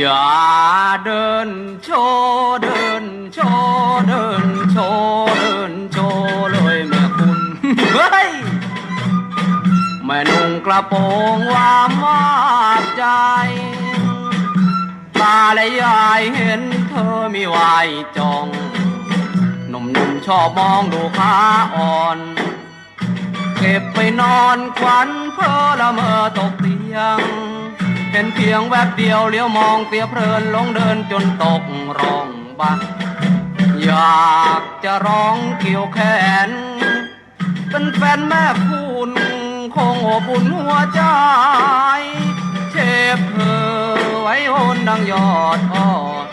อย่าเดินโชว์เดินโชว์เดินโชว์เดินโชว์เลยแม่คุณเฮ้ยแม่นุ่งกระโปรงว่ามากใจ ตาและยายเห็นเธอมีวายจองหนุ่มๆชอบมองดูขาอ่อนเก็บไปนอนควันเพ้อละเมอตกเตียง เห็นเพียงแวบเดียวเลี้ยวมองเตียเพลินลงเดินจนตกร้องบักอยากจะร้องเกี่ยวแขน เป็นแฟนแม่คุณคงอบอุ่นหัวใจ เชฟเธอไว้โอนดังยอดอ่อน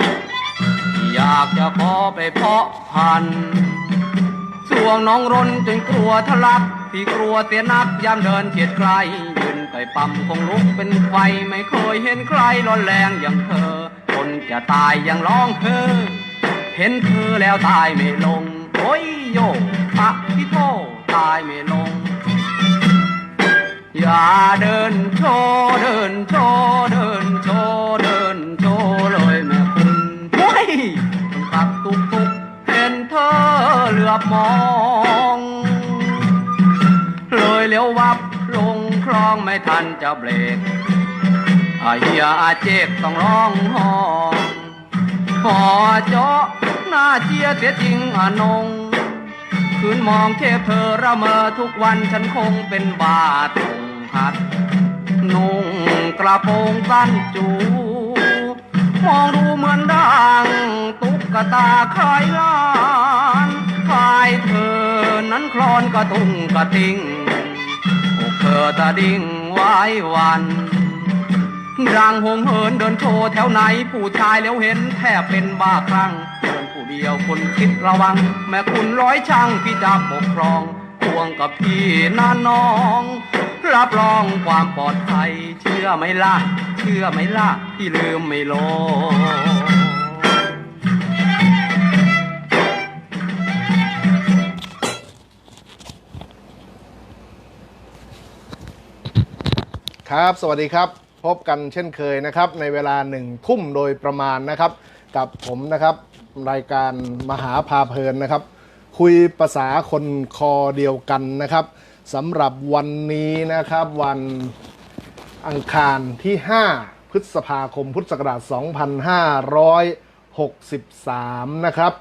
อยากจะขอไปเพาะพันธุ์ช่วงน้องรนจนกลัวทะลัก พี่กลัวเสียนักยามเดินเฉียดไกลยืนไก่ปั๊มคงลุกเป็นไฟไม่เคยเห็นใครร้อนแรงอย่างเธอ คนจะตายยังร้องเธอ เห็นเธอแล้วตายไม่ลง โอ้ยโยอะพี่โทตายไม่ลง อย่าเดินโชเดินโชเดินโชเดินโชเลยแม่คุณโอ้ยขับตุกตุกเห็นเธอเหลือบมอง เลยเลี้ยววับลงคลองไม่ทันจะเบรกอาเฮียอาเจกต้องร้องห้องหอเจาะหน้าเชียเสียจริงอนงคืนมองเทพเธอระเมอทุกวันฉันคงเป็นบาทงหัดนุ่งกระโปรงสั้นจู มองดูเหมือนดังตุ๊กตาขายล้านขายเธอนั้นคลอนกระตุงกระติง เธอตาดิ่งไว้วันร่างหงเหินเดินโชว์แถวไหนผู้ชายแล้วเห็นแทบเป็นบ้าคลั่งเดินผู้เดียวคนคิดระวัง แม่คุณร้อยช่างพี่จะปกครองควงกับพี่น้าน้อง รับรองความปลอดภัย เชื่อไหมล่ะ เชื่อไหมล่ะ พี่ลืมไม่ลง ครับ สวัสดีครับ พบกันเช่นเคยนะครับ ในเวลาหนึ่งทุ่มโดยประมาณนะครับ กับผมนะครับรายการมหาพาเพลินนะครับ คุยภาษาคนคอเดียวกันนะครับสำหรับวันนี้นะครับวันอังคารที่ 5 พฤษภาคมพุทธศักราช 2563 นะครับ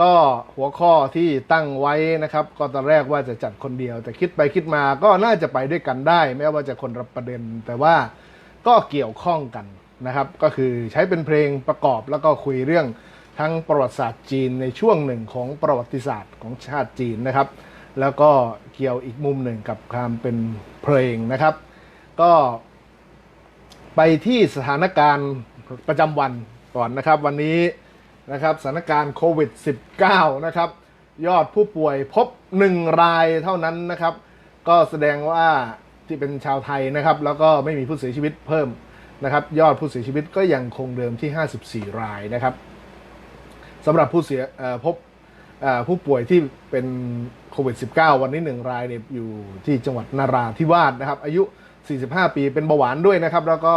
ก็หัวข้อที่ตั้งไว้นะครับ ก็ตอนแรกว่าจะจัดคนเดียว แต่คิดไปคิดมาก็น่าจะไปด้วยกันได้ แม้ว่าจะคนละประเด็น แต่ว่าก็เกี่ยวข้องกันนะครับ ก็คือใช้เป็นเพลงประกอบแล้วก็คุยเรื่องทั้งประวัติศาสตร์จีนในช่วงหนึ่งของประวัติศาสตร์ของชาติจีนนะครับ แล้วก็เกี่ยวอีกมุมหนึ่งกับความเป็นเพลงนะครับ ก็ไปที่สถานการณ์ประจำวันก่อนนะครับ วันนี้ นะครับสถานการณ์โควิด -19 นะครับ ยอดผู้ป่วยพบ 1 รายเท่านั้นนะครับ ก็แสดงว่าที่เป็นชาวไทยนะครับ แล้วก็ไม่มีผู้เสียชีวิตเพิ่มนะครับ ยอดผู้เสียชีวิตก็ยังคงเดิมที่ 54 รายนะครับสำหรับผู้เสียพบผู้ป่วยที่เป็นโควิด -19 วันนี้ 1 รายเนี่ยอยู่ที่จังหวัดนาราธิวาสนะครับ อายุ 45 ปีเป็นเบาหวานด้วยนะครับ แล้วก็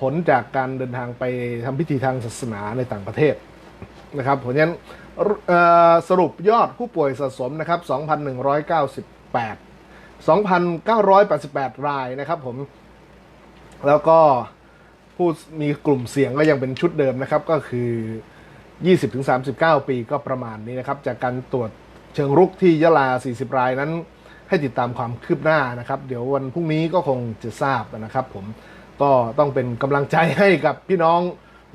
ผลจากการเดินทางไปทำพิธีทางศาสนาในต่างประเทศนะครับเพราะฉะนั้นสรุปยอดผู้ป่วยสะสมนะครับ 2,198 2,988 รายนะครับผม แล้วก็ผู้มีกลุ่มเสี่ยงก็ยังเป็นชุดเดิมนะครับ ก็คือ 20-39 ปีก็ประมาณนี้นะครับ จากการตรวจเชิงรุกที่ยะลา 40 รายนั้น ให้ติดตามความคืบหน้านะครับ เดี๋ยววันพรุ่งนี้ก็คงจะทราบนะครับผม ก็ต้องเป็นกำลังใจให้กับพี่น้อง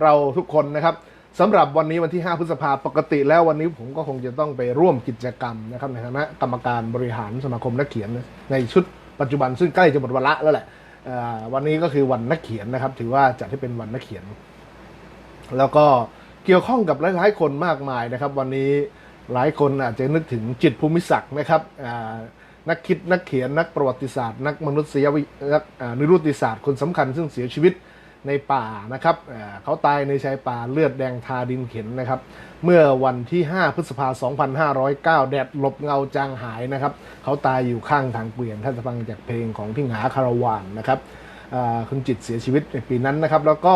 เราทุกคนนะครับสำหรับวันนี้วันที่ 5 พฤษภาปกติแล้ววันนี้ผมก็คงจะต้องไปร่วมกิจกรรมนะครับในฐานะกรรมการบริหารสมาคมนักเขียนในชุดปัจจุบันซึ่งใกล้จะหมดวาระแล้วแหละวันนี้ก็คือวันนักเขียนนะครับ ถือว่าจัดให้เป็นวันนักเขียน แล้วก็เกี่ยวข้องกับหลายๆคนมากมายนะครับ วันนี้หลายคนอาจจะนึกถึงจิตภูมิศักดิ์นะครับ นักคิดนักเขียนนักประวัติศาสตร์ นักมนุษยวินักอ่านิรุติศาสตร์คนสำคัญซึ่งเสียชีวิตในป่านะครับเขาตายในชายป่าเลือดแดงทาดินเข็นนะครับ เมื่อวันที่ 5 พฤษภาคม2509 แดดหลบเงาจางหายนะครับ เขาตายอยู่ข้างทางเกวียนท่านจะฟังจากเพลงของพี่หาคาราวานนะครับคุณจิตเสียชีวิตในปีนั้นนะครับ แล้วก็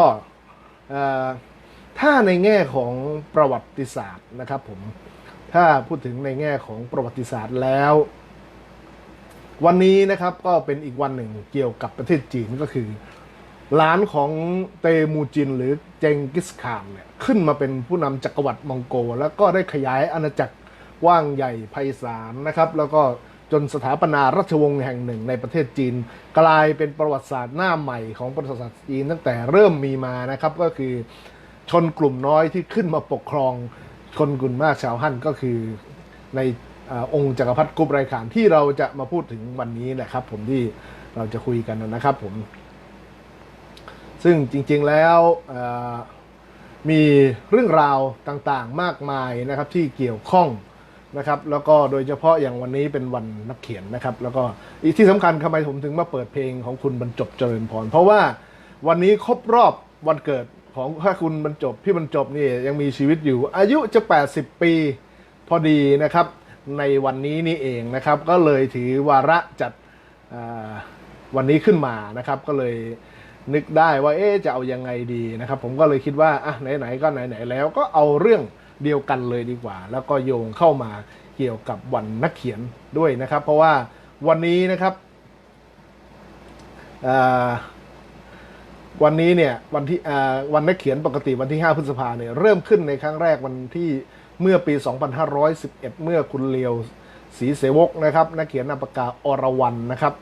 ถ้าในแง่ของประวัติศาสตร์นะครับผมถ้าพูดถึงในแง่ของประวัติศาสตร์แล้ว วันนี้นะครับก็เป็นอีกวันหนึ่งเกี่ยวกับประเทศจีนก็คือหลานของเตมูจินหรือเจงกิสขานเนี่ยขึ้นมาเป็นผู้นำจักรวรรดิมองโก แล้วก็ได้ขยายอาณาจักรกว้างใหญ่ไพศาลนะครับ แล้วก็จนสถาปนาราชวงศ์แห่งหนึ่งในประเทศจีน กลายเป็นประวัติศาสตร์หน้าใหม่ของประวัติศาสตร์จีนตั้งแต่เริ่มมีมานะครับก็คือชนกลุ่มน้อยที่ขึ้นมาปกครองชนกลุ่มมากชาวฮั่นก็คือใน องค์จักรพรรดิกุบไรขานที่เราจะมาพูดถึงวันนี้แหละครับ ผมที่เราจะคุยกันนะครับผม ซึ่งจริงๆแล้วมีเรื่องราวต่างๆมากมายนะครับที่เกี่ยวข้องนะครับ แล้วก็โดยเฉพาะอย่างวันนี้เป็นวันนักเขียนนะครับ แล้วก็อีกที่สำคัญทำไมผมถึงมาเปิดเพลงของคุณบรรจบเจริญพร เพราะว่าวันนี้ครบรอบวันเกิดของถ้าคุณบรรจบพี่บรรจบนี่ยังมีชีวิตอยู่ อายุจะ 80 ปีพอดีนะครับ ในวันนี้นี่เองนะครับ ก็เลยถือวาระจัดวันนี้ขึ้นมานะครับ ก็เลยนึกได้ว่าเอ๊จะเอายังไงดีนะครับ ผมก็เลยคิดว่าอะไหนๆก็ไหนๆแล้วก็เอาเรื่องเดียวกันเลยดีกว่า แล้วก็โยงเข้ามาเกี่ยวกับวันนักเขียนด้วยนะครับ เพราะว่าวันนี้นะครับวันนี้เนี่ยวันที่วันนักเขียนปกติวันที่ 5 พฤษภาเนี่ยเริ่มขึ้นในครั้งแรกวันที่ เมื่อปี 2511 เมื่อคุณเลียวศรีเสวกนะครับนักเขียนนามปากกาอรวรรณนะครับ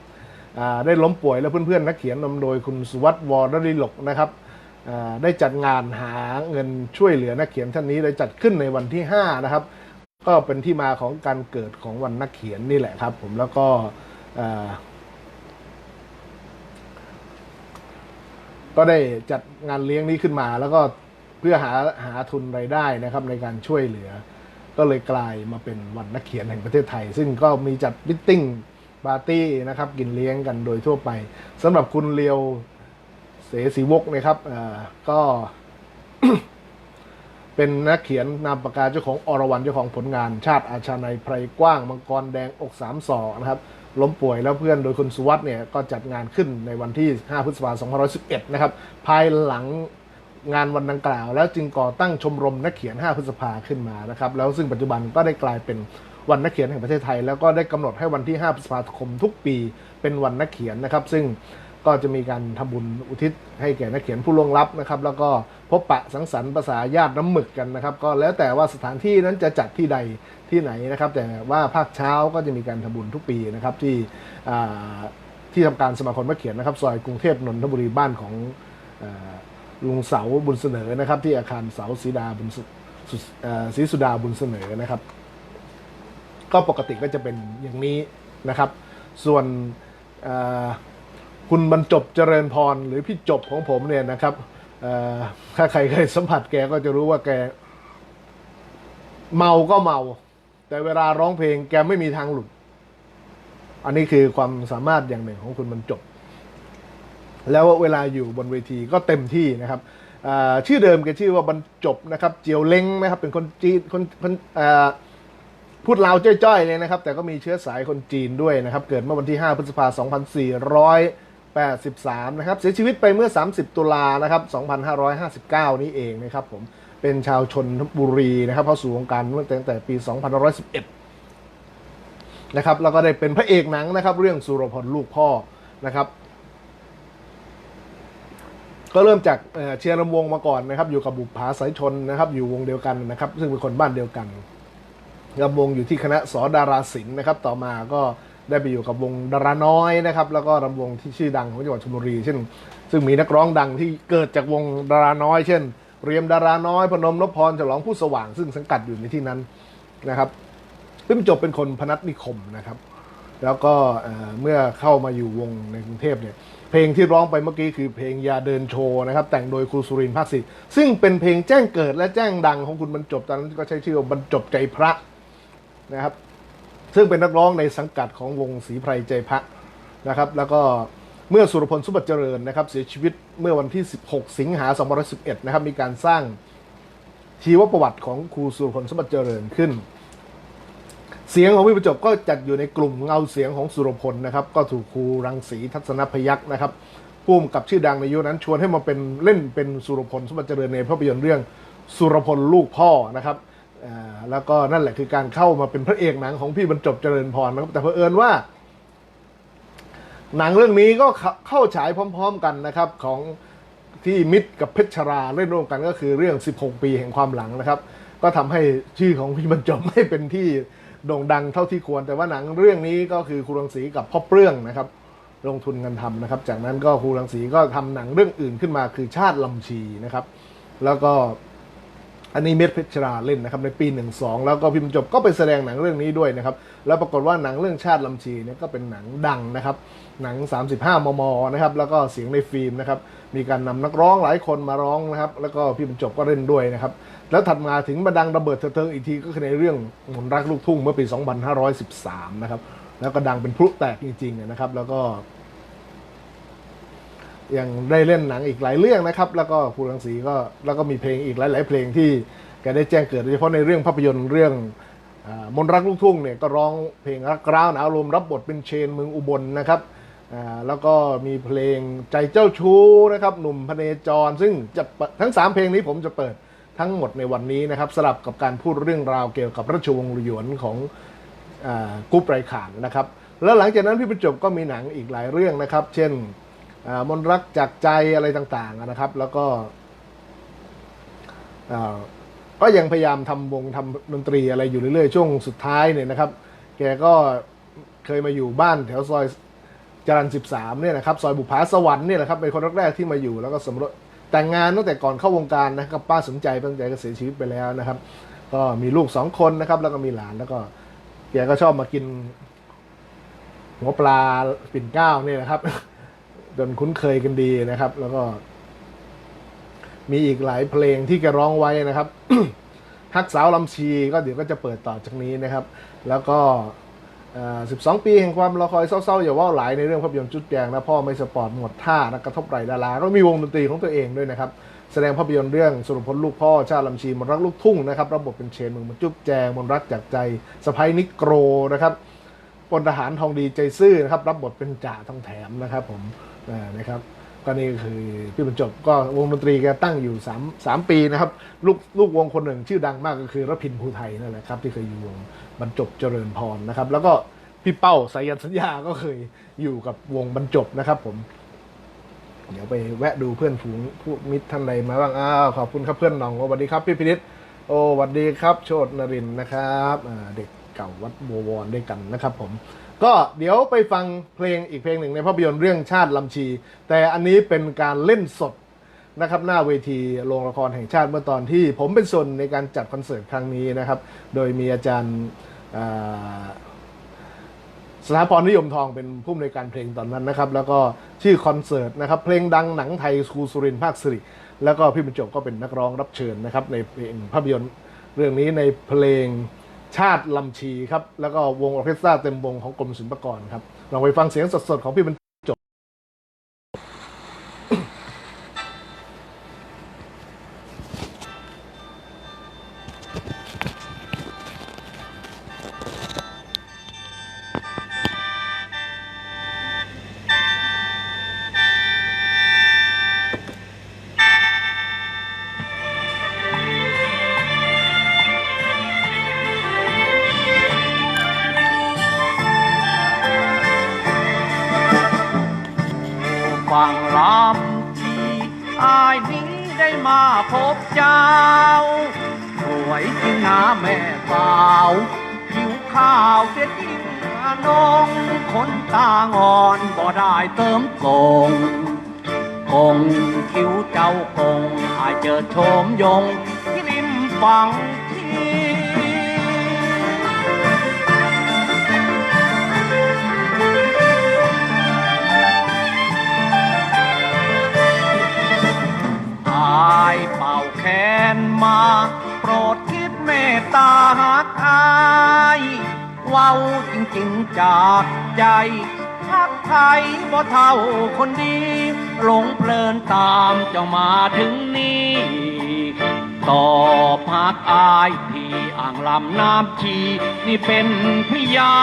ได้ล้มป่วยแล้วเพื่อนๆนักเขียนนำโดยคุณสุวัตวรริลกนะครับได้จัดงานหาเงินช่วยเหลือนักเขียนท่านนี้ได้จัดขึ้นในวันที่ 5 นะครับ ก็เป็นที่มาของการเกิดของวันนักเขียนนี่แหละครับ ผมแล้วก็ก็ได้จัดงานเลี้ยงนี้ขึ้นมาแล้วก็ เพื่อหาหาทุนรายได้นะครับในการช่วยเหลือ ก็เลยกลายมาเป็นวันนักเขียนแห่งประเทศไทย ซึ่งก็มีจัดมิทติ้งปาร์ตี้นะครับกินเลี้ยงกันโดยทั่วไปสำหรับคุณเลียวเสสีวกนะครับเอ่อก็เป็นนักเขียนนามปากกาเจ้าของอรวรรณเจ้าของผลงาน ชาติอาชาในยไพรกว้าง มังกรแดงอกสามศอกนะครับ ล้มป่วยแล้วเพื่อนโดยคุณสุวัสด์เนี่ย ก็จัดงานขึ้นในวันที่ 5 พฤษภาคม 2511 นะครับ ภายหลัง งานวันดังกล่าว แล้วจึงก่อตั้งชมรมนักเขียน 5 พฤษภาขึ้นมานะครับแล้วซึ่งปัจจุบันก็ได้กลายเป็นวันนักเขียนแห่งประเทศไทย แล้วก็ได้กำหนดให้วันที่ 5 พฤษภาคมทุกปีเป็นวันนักเขียนนะครับ ซึ่งก็จะมีการทำบุญอุทิศให้แก่นักเขียนผู้ล่วงลับนะครับ แล้วก็พบปะสังสรรค์ภาษาญาติน้ำหมึกกันนะครับ ก็แล้วแต่ว่าสถานที่นั้นจะจัดที่ใดที่ไหนนะครับ แต่ว่าภาคเช้าก็จะมีการทำบุญทุกปีนะครับที่ที่ทำการสมาคมนักเขียนนะครับ ซอยกรุงเทพนนทบุรีบ้านของ ลุงเสาบุญเสนอนะครับ ที่อาคารเสาศรีดาบุญศรีสุดาบุญเสนอนะครับ ก็ปกติก็จะเป็นอย่างนี้นะครับ ส่วนคุณบรรจบเจริญพรหรือพี่จบของผมเนี่ยนะครับถ้าใครเคยสัมผัสแกก็จะรู้ว่าแก เมาก็เมา แต่เวลาร้องเพลงแกไม่มีทางหลุด อันนี้คือความสามารถอย่างหนึ่งของคุณบรรจบ แล้วเวลาอยู่บนเวทีก็เต็มที่นะครับชื่อเดิมแกชื่อว่าบรรจบนะครับ เจียวเล้งนะครับ เป็นคนจีนคนคนพูดลาวจ้อยๆเลยนะครับ แต่ก็มีเชื้อสายคนจีนด้วยนะครับ เกิดเมื่อวันที่ 5 พฤษภาคม 2483 นะครับ เสียชีวิตไปเมื่อ 30 ตุลานะครับ 2559 นี้เองนะครับผม เป็นชาวชนบุรีนะครับ เข้าสู่วงการเมื่อตั้งแต่ปี 2511 นะครับ แล้วก็ได้เป็นพระเอกหนังนะครับ เรื่องสุรพลลูกพ่อนะครับ ก็เริ่มจากเชียร์ลำวงมาก่อนนะครับอยู่กับบุปผาสายชนนะครับอยู่วงเดียวกันนะครับ ซึ่งเป็นคนบ้านเดียวกันรำวงอยู่ที่คณะสอดาราศิลป์นะครับ ต่อมาก็ได้ไปอยู่กับวงดาราน้อยนะครับ แล้วก็รำวงที่ชื่อดังของจังหวัดชลบุรีเช่น ซึ่งมีนักร้องดังที่เกิดจากวงดาราน้อย เช่น เรียมดาราน้อยพนมนพพรฉลองผู้สว่าง ซึ่งสังกัดอยู่ในที่นั้นนะครับพี่บจบเป็นคนพนัสนิคมนะครับ แล้วก็เมื่อเข้ามาอยู่วงในกรุงเทพเนี่ยเพลงที่ร้องไปเมื่อกี้คือเพลงยาเดินโชว์นะครับ แต่งโดยครูสุรินทร์ภาคสิทธิ์ซึ่งเป็นเพลงแจ้งเกิดและแจ้งดังของคุณบรรจบตอนนั้นก็ใช้ชื่อว่าบรรจบใจพระนะครับ ซึ่งเป็นนักร้องในสังกัดของวงศรีไพรใจพระนะครับ แล้วก็เมื่อสุรพลสุบัติเจริญนะครับ เสียชีวิตเมื่อวันที่ 16 สิงหา2511 นะครับ มีการสร้างชีวประวัติของครูสุรพลสุบัติเจริญขึ้น เสียงของพี่ประจบก็จัดอยู่ในกลุ่มเงาเสียงของสุรพลนะครับ ก็ถูกครูรังสีทัศนพยักษ์นะครับปผู้กำกับชื่อดังในยุคนั้นชวนให้มาเป็นเล่นเป็นสุรพลสมบัติเจริญในภาพยนตร์เรื่องสุรพลลูกพ่อนะครับอ่าแล้วก็นั่นแหละคือการเข้ามาเป็นพระเอกหนังของพี่บรรจบเจริญพรนะครับแต่เผอิญว่า หนังเรื่องนี้ก็เข้าฉายพร้อม ๆ กันนะครับของที่มิตรกับเพชรชราเล่นร่วมกันก็คือเรื่อง 16 ปีแห่งความหลังนะครับ ก็ทำให้ชื่อของพี่บรรจบไม่เป็นที่ โด่งดังเท่าที่ควร แต่ว่าหนังเรื่องนี้ก็คือครูรังสีกับพ่อเปรื่องนะครับ ลงทุนกันทำนะครับ จากนั้นก็ครูรังสีก็ทำหนังเรื่องอื่นขึ้นมาคือชาติลำชีนะครับ แล้วก็ อันนี้เม็ดเพชรราเล่นนะครับในปี 12 แล้วก็พี่บรรจบก็ไปแสดงหนังเรื่องนี้ด้วยนะครับ แล้วปรากฏว่าหนังเรื่องชาติลำชีเนี่ยก็เป็นหนังดังนะครับ หนัง 35 มม นะครับ แล้วก็เสียงในฟิล์มนะครับ มีการนำนักร้องหลายคนมาร้องนะครับ แล้วก็พี่บรรจบก็เล่นด้วยนะครับ แล้วถัดมาถึงมาดังระเบิดเถิดเทิงอีกทีก็คือในเรื่องมนรักลูกทุ่งเมื่อปี 2513 นะครับ แล้วก็ดังเป็นพลุแตกจริงๆนะครับ แล้วก็ ยังได้เล่นหนังอีกหลายเรื่องนะครับ แล้วก็ครูรังสีก็แล้วก็มีเพลงอีกหลาย ๆ เพลงที่แกได้แจ้งเกิดโดยเฉพาะในเรื่องภาพยนตร์เรื่องอมนรักลูกทุ่งเนี่ยก็ร้องเพลงรักร้าวหนาวลมรับบทเป็นเชนเมืองอุบลนะครับแล้วก็มีเพลงใจเจ้าชู้นะครับหนุ่มพเนจร ซึ่งจะทั้ง 3 เพลงนี้ผมจะเปิดทั้งหมดในวันนี้นะครับสลับกับการพูดเรื่องราวเกี่ยวกับราชวงศ์หยวนของอกุ๊ปไรขานนะครับแล้วหลังจากนั้นพี่ประจบก็มีหนังอีกหลายเรื่องนะครับ เช่น มนรักจากใจอะไรต่าง ๆนะครับ แล้วก็ก็ยังพยายามทำวงทำดนตรีอะไรอยู่เรื่อยๆ ช่วงสุดท้ายเนี่ยนะครับ แกก็เคยมาอยู่บ้านแถวซอยจรัญ13เนี่ยนะครับซอยบุพภาสวรรค์เนี่ยแหละครับเป็นคนแรกๆที่มาอยู่แล้วก็สมรสแต่งงานตั้งแต่ก่อนเข้าวงการนะครับป้าสนใจป้าสนใจก็เสียชีวิตไปแล้วนะครับ ก็มีลูกสองคนนะครับ แล้วก็มีหลานแล้วก็แกก็ชอบมากินหัวปลาปิ่นเก้าเนี่ยนะครับ จนคุ้นเคยกันดีนะครับ แล้วก็ มีอีกหลายเพลงที่แกร้องไว้นะครับฮักสาวลำชีก็เดี๋ยวก็จะเปิดต่อจากนี้นะครับ แล้วก็เอ่อ12 ปีแห่งความรอคอยเศร้าๆ อย่าว่าหลายในเรื่องภาพยนตร์จุดแจงนะพ่อไม่สปอร์ตหมดท่านะกระทบไหลดาราก็มีวงดนตรีของตัวเองด้วยนะครับ แสดงภาพยนตร์เรื่องสุรพลลูกพ่อชาติลำชีมนรักลูกทุ่งนะครับระบบเป็นเชนเมืองมันจุ๊บแจงมนรักจากใจสะพ้ยนิโกรนะครับพลทหารทองดีใจซื่อนะครับรับบทเป็นจ่าทองแถมนะครับผม นะครับก็นี่ก็คือพี่บรรจบก็วงดนตรีแกตั้งอยู่3 3ปีนะครับลูกลูกวงคนหนึ่งชื่อดังมากก็คือรพินภูไทยนั่นแหละครับที่เคยอยู่วงบรรจบเจริญพรนะครับ แล้วก็พี่เป้าสายันสัญญาก็เคยอยู่กับวงบรรจบนะครับ ผม เดี๋ยวไปแวะดูเพื่อนฝูงผู้มิตรท่านใดมาบ้างอ้าวขอบคุณครับเพื่อนน้องโอ้สวัสดีครับพี่พินิษโอ้สวัสดีครับ โชตนรินนะครับเด็กเก่าวัดบัววรด้วยกันนะครับ ผม ก็เดี๋ยวไปฟังเพลงอีกเพลงหนึ่งในภาพยนตร์เรื่องชาติลำชี แต่อันนี้เป็นการเล่นสดนะครับหน้าเวทีโรงละครแห่งชาติเมื่อตอนที่ผมเป็นส่วนในการจัดคอนเสิร์ตครั้งนี้นะครับ โดยมีอาจารย์สถาพรนิยมทองเป็นผู้อำนวยการเพลงตอนนั้นนะครับ แล้วก็ชื่อคอนเสิร์ตนะครับ เพลงดังหนังไทยครูสุรินทร์ภาคสิริแล้วก็พี่บรรจบก็เป็นนักร้องรับเชิญนะครับ ในเพลงภาพยนตร์เรื่องนี้ในเพลง ชาติลำชีครับ แล้วก็วงออร์เคสตราเต็มวงของกรมศิลปากรครับลองไปฟังเสียงสดๆของพี่บรร นงคนตางอนบ่ได้เติมกงกงคิ้วเจ้ากงอายเจอโชมยงที่ริมฝั่งทีอายเป่าแขนมา โปรดคิดเมตตาหักอายเว้า จริงจากใจชักไทยบ่เท่าคนดี หลงเพลินตามเจ้ามาถึงนี้ตอบหากอายที่อ่างลำน้ำชี นี่เป็นพยา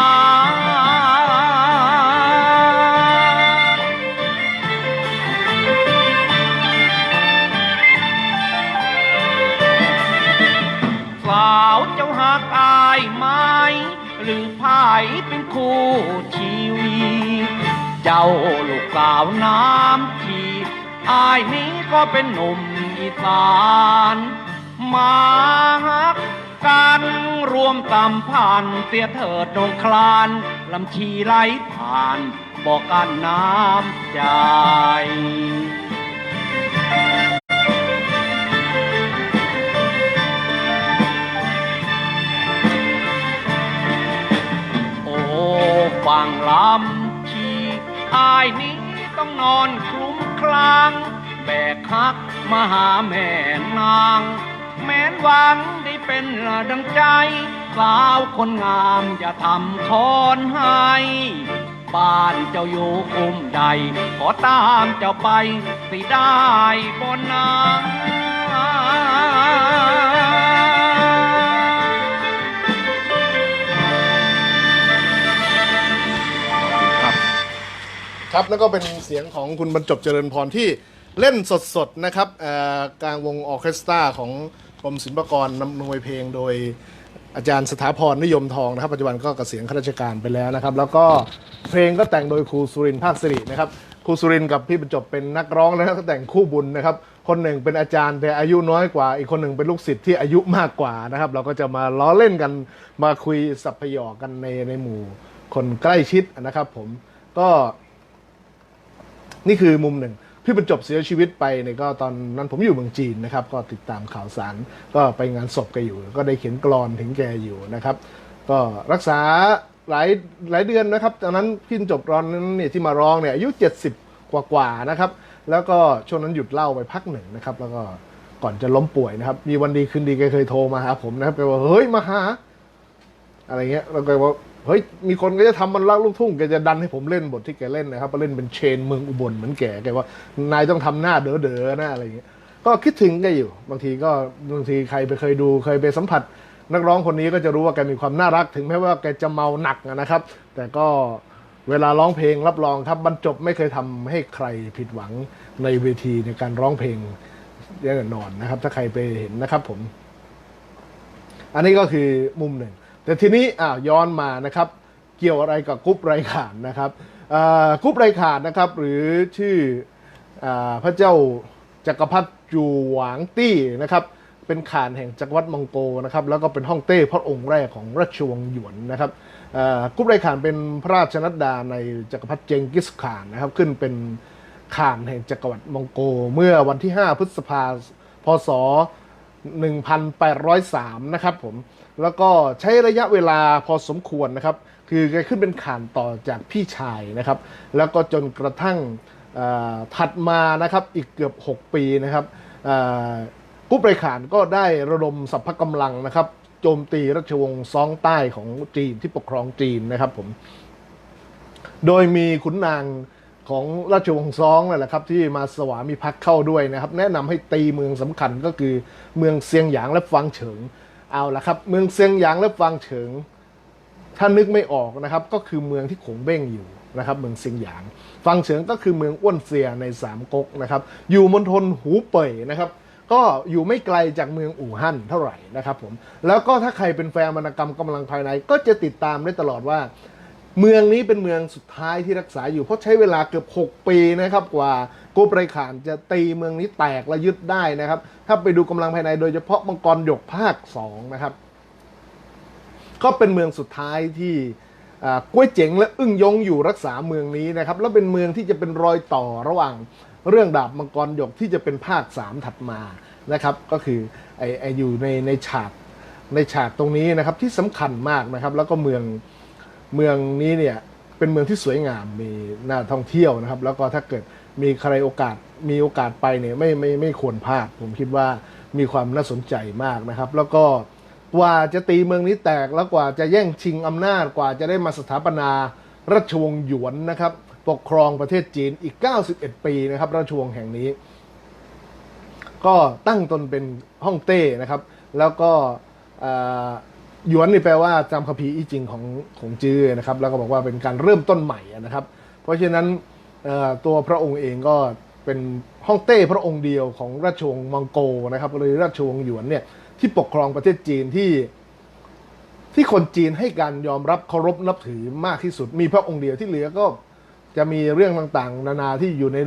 สาวเจ้าหักอายมา หรือพายเป็นคู่ชีวิตเจ้าลูกสาวน้ำชีอายนี้ก็เป็นหนุ่มอีสานมาฮักกันรวมสัมพันเสียเถิดดงคลานลำชีไหลผ่านบอกกันน้ำใจ ฟังลำชีอายนี้ต้องนอนคลุ้มคลาง แบกฮักมาหาแม่นาง แม้นหวังได้เป็นดังใจ สาวคนงามอย่าทำทอนให้บ้านเจ้าอยู่คุมใด ขอตามเจ้าไปสิได้บนนา ครับแล้วก็เป็นเสียงของคุณบรรจบเจริญพรที่เล่นสดๆนะครับเอ่อกลางวงออเคสตราของกรมศิลปากรนำนวยเพลงโดยอาจารย์สถาพรนิยมทองนะครับ ปัจจุบันก็เกษียณข้าราชการไปแล้วนะครับ แล้วก็เพลงก็แต่งโดยครูสุรินทร์ภาคสิรินะครับครูสุรินทร์กับพี่บรรจบเป็นนักร้องและนักแต่งคู่บุญนะครับ คนหนึ่งเป็นอาจารย์แต่อายุน้อยกว่า อีกคนหนึ่งเป็นลูกศิษย์ที่อายุมากกว่านะครับ เราก็จะมาล้อเล่นกันมาคุยสัพพยอกันในในหมู่ คนใกล้ชิดนะครับ ผมก็ นี่คือมุมหนึ่ง พี่บรรจบเสียชีวิตไปเนี่ยก็ตอนนั้นผมอยู่เมืองจีนนะครับ ก็ติดตามข่าวสาร ก็ไปงานศพแกอยู่ ก็ได้เขียนกรอนถึงแกอยู่นะครับ ก็รักษาหลายหลายเดือนนะครับตอนนั้นพี่บรรจบรอนนั้นเนี่ยที่มาร้องเนี่ยอายุ 70 กว่ากว่านะครับ แล้วก็ช่วงนั้นหยุดเล่าไปพักหนึ่งนะครับ แล้วก็ก่อนจะล้มป่วยนะครับ มีวันดีคืนดีแกเคยโทรมาหาผมนะครับแกว่าเฮ้ยมาหาอะไรเงี้ยแล้วแกว่า เฮ้ยมีคนก็จะทำมันรักลูกทุ่งแกจะดันให้ผมเล่นบทที่แกเล่นนะครับมาเล่นเป็นเชนเมืองอุบลเหมือนแกแกว่านายต้องทำหน้าเด๋อเด๋อๆนะอะไรอย่างเงี้ยก็คิดถึงแกอยู่ บางทีก็บางทีใครไปเคยดูเคยไปสัมผัส นักร้องคนนี้ก็จะรู้ว่าแกมีความน่ารักถึงแม้ว่าแกจะเมาหนักนะครับ แต่ก็เวลาร้องเพลงรับรองครับบรรจบไม่เคยทำให้ใครผิดหวังในเวทีในการร้องเพลงแน่นอนนะครับ ถ้าใครไปเห็นนะครับผม อันนี้ก็คือมุมหนึ่ง แต่ทีนี้อ่าย้อนมานะครับ เกี่ยวอะไรกับกรุ๊ปไรขานนะครับกรุ๊ปไรขานนะครับ หรือชื่ออพระเจ้าจักรพรรดิจูหวางตี้นะครับ เป็นข่านแห่งจักรวรรดิมองโกนะครับ แล้วก็เป็นฮ่องเต้พระองค์แรกของราชวงศ์หยวนนะครับกรุ๊ปไรขานเป็นพระราชนัดดาในจักรพรรดิเจงกิสข่านนะครับ ขึ้นเป็นข่านแห่งจักรวรรดิมองโก เมื่อวันที่ 5 พฤษภาพศ 1,803 นะครับผม แล้วก็ใช้ระยะเวลาพอสมควรนะครับ คือแกขึ้นเป็นข่านต่อจากพี่ชายนะครับ แล้วก็จนกระทั่งถัดมานะครับอีกเกือบ 6 ปีนะครับกุ๊ปไรขานก็ได้ระดมสัพพะกำลังนะครับ โจมตีราชวงศ์ซองใต้ของจีนที่ปกครองจีนนะครับผม โดยมีขุนนางของราชวงศ์ซองนั่นแหละครับ ที่มาสวามิภักดิ์เข้าด้วยนะครับ แนะนำให้ตีเมืองสำคัญก็คือเมืองเซียงหยางและฟางเฉิง เอาละครับ เมืองเซียงหยางและฟางเฉิง ถ้านึกไม่ออกนะครับ ก็คือเมืองที่ขงเบ้งอยู่นะครับ เมืองเซียงหยางฟางเฉิงก็คือเมืองอ้วนเซียในสามก๊กนะครับ อยู่มณฑลหูเป่ยนะครับ ก็อยู่ไม่ไกลจากเมืองอู่ฮั่นเท่าไหร่นะครับผม แล้วก็ถ้าใครเป็นแฟนวรรณกรรมกำลังภายใน ก็จะติดตามได้ตลอดว่า เมืองนี้เป็นเมืองสุดท้ายที่รักษาอยู่เพราะใช้เวลาเกือบ 6 ปีนะครับกว่า โกบไรขานจะตีเมืองนี้แตกและยึดได้นะครับ ถ้าไปดูกำลังภายในโดยเฉพาะมังกรหยกภาค 2 นะครับ ก็เป็นเมืองสุดท้ายที่อ่าก้วยเจ๋งและอึ้งยงอยู่รักษาเมืองนี้นะครับ แล้วเป็นเมืองที่จะเป็นรอยต่อระหว่างเรื่องดาบมังกรหยกที่จะเป็นภาค 3 ถัดมานะครับ ก็คือไอไออยู่ในในฉากในฉากตรงนี้นะครับที่สำคัญมากนะครับ แล้วก็เมืองเมืองนี้เนี่ยเป็นเมืองที่สวยงามมีน่าท่องเที่ยวนะครับ แล้วก็ถ้าเกิด มีใครโอกาสมีโอกาสไปเนี่ยไม่ไม่ไม่ควรพลาด ผมคิดว่ามีความน่าสนใจมากนะครับ แล้วก็กว่าจะตีเมืองนี้แตกแล้วกว่าจะแย่งชิงอำนาจกว่าจะได้มาสถาปนาราชวงศ์หยวนนะครับ ปกครองประเทศจีนอีก 91 ปีนะครับ ราชวงศ์แห่งนี้ ก็ตั้งตนเป็นฮ่องเต้นะครับ แล้วก็หยวนนี่แปลว่าจำคัมภีร์อีจิงของของจื้อนะครับ แล้วก็บอกว่าเป็นการเริ่มต้นใหม่นะครับ เพราะฉะนั้น ตัวพระองค์เองก็เป็นฮ่องเต้พระองค์เดียวของราชวงศ์มองโกนะครับหรือราชวงศ์หยวนเนี่ยที่ปกครองประเทศจีนที่ ที่คนจีนให้การยอมรับเคารพนับถือมากที่สุด มีพระองค์เดียวที่เหลือก็จะมีเรื่องต่างๆ นานาที่อยู่ใน